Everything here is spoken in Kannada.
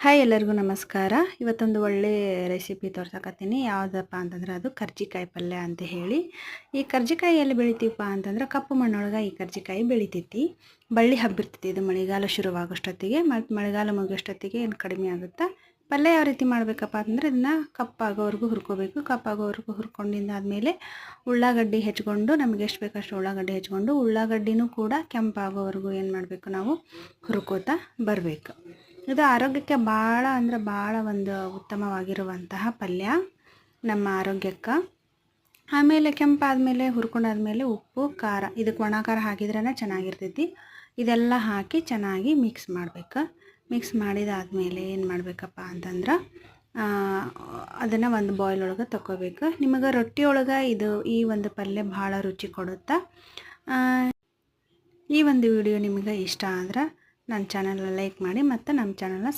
ಹಾಯ್ ಎಲ್ಲರಿಗೂ ನಮಸ್ಕಾರ. ಇವತ್ತೊಂದು ಒಳ್ಳೆ ರೆಸಿಪಿ ತೋರ್ಸಕತ್ತೀನಿ. ಯಾವುದಪ್ಪ ಅಂತಂದ್ರೆ ಅದು ಕರ್ಜಿಕಾಯಿ ಪಲ್ಯ ಅಂತ ಹೇಳಿ. ಈ ಕರ್ಜಿಕಾಯಿ ಎಲ್ಲಿ ಬೆಳಿತೀವಪ್ಪ ಅಂತಂದ್ರೆ ಕಪ್ಪು ಮಣ್ಣೊಳಗೆ ಈ ಕರ್ಜಿಕಾಯಿ ಬೆಳಿತೈತಿ. ಬಳ್ಳಿ ಹಬ್ಬಿರ್ತೈತಿ ಇದು ಮಳೆಗಾಲ ಶುರುವಾಗೋಷ್ಟೊತ್ತಿಗೆ. ಮತ್ತು ಮಳೆಗಾಲ ಮುಗಿಯೋಷ್ಟೊತ್ತಿಗೆ ಏನು ಕಡಿಮೆ ಆಗುತ್ತಾ? ಪಲ್ಯ ಯಾವ ರೀತಿ ಮಾಡಬೇಕಪ್ಪ ಅಂತಂದ್ರೆ ಇದನ್ನು ಕಪ್ಪಾಗೋವರೆಗೂ ಹುರ್ಕೋಬೇಕು. ಕಪ್ಪಾಗೋವರೆಗೂ ಹುರ್ಕೊಂಡಿದ್ದಾದಮೇಲೆ ಉಳ್ಳಾಗಡ್ಡಿ ಹೆಚ್ಕೊಂಡು ನಮಗೆ ಎಷ್ಟು ಬೇಕಷ್ಟು ಉಳ್ಳಾಗಡ್ಡಿ ಹೆಚ್ಕೊಂಡು ಉಳ್ಳಾಗಡ್ಡಿನೂ ಕೂಡ ಕೆಂಪಾಗೋವರೆಗೂ ಏನು ಮಾಡಬೇಕು ನಾವು ಹುರ್ಕೋತಾ ಬರಬೇಕು. ಇದು ಆರೋಗ್ಯಕ್ಕೆ ಭಾಳ ಅಂದ್ರೆ ಭಾಳ ಒಂದು ಉತ್ತಮವಾಗಿರುವಂತಹ ಪಲ್ಯ ನಮ್ಮ ಆರೋಗ್ಯಕ್ಕೆ. ಆಮೇಲೆ ಕೆಂಪಾದಮೇಲೆ, ಹುರ್ಕೊಂಡಾದ್ಮೇಲೆ ಉಪ್ಪು, ಖಾರ. ಇದಕ್ಕೆ ಒಣ ಖಾರ ಹಾಕಿದ್ರೇ ಚೆನ್ನಾಗಿರ್ತೈತಿ. ಇದೆಲ್ಲ ಹಾಕಿ ಚೆನ್ನಾಗಿ ಮಿಕ್ಸ್ ಮಾಡಬೇಕು. ಮಿಕ್ಸ್ ಮಾಡಿದಾದ್ಮೇಲೆ ಏನು ಮಾಡಬೇಕಪ್ಪ ಅಂತಂದ್ರೆ ಅದನ್ನು ಒಂದು ಬಾಯ್ಲ್ ಒಳಗೆ ತಗೋಬೇಕು ನಿಮಗೆ ರೊಟ್ಟಿ ಒಳಗೆ ಇದು ಈ ಒಂದು ಪಲ್ಯ ಭಾಳ ರುಚಿ ಕೊಡುತ್ತಾ? ಈ ಒಂದು ವಿಡಿಯೋ ನಿಮಗೆ ಇಷ್ಟ ಆದ್ರೆ ನನ್ನ ಚಾನಲ್ನ ಲೈಕ್ ಮಾಡಿ ಮತ್ತು ನಮ್ಮ ಚಾನಲ್ನ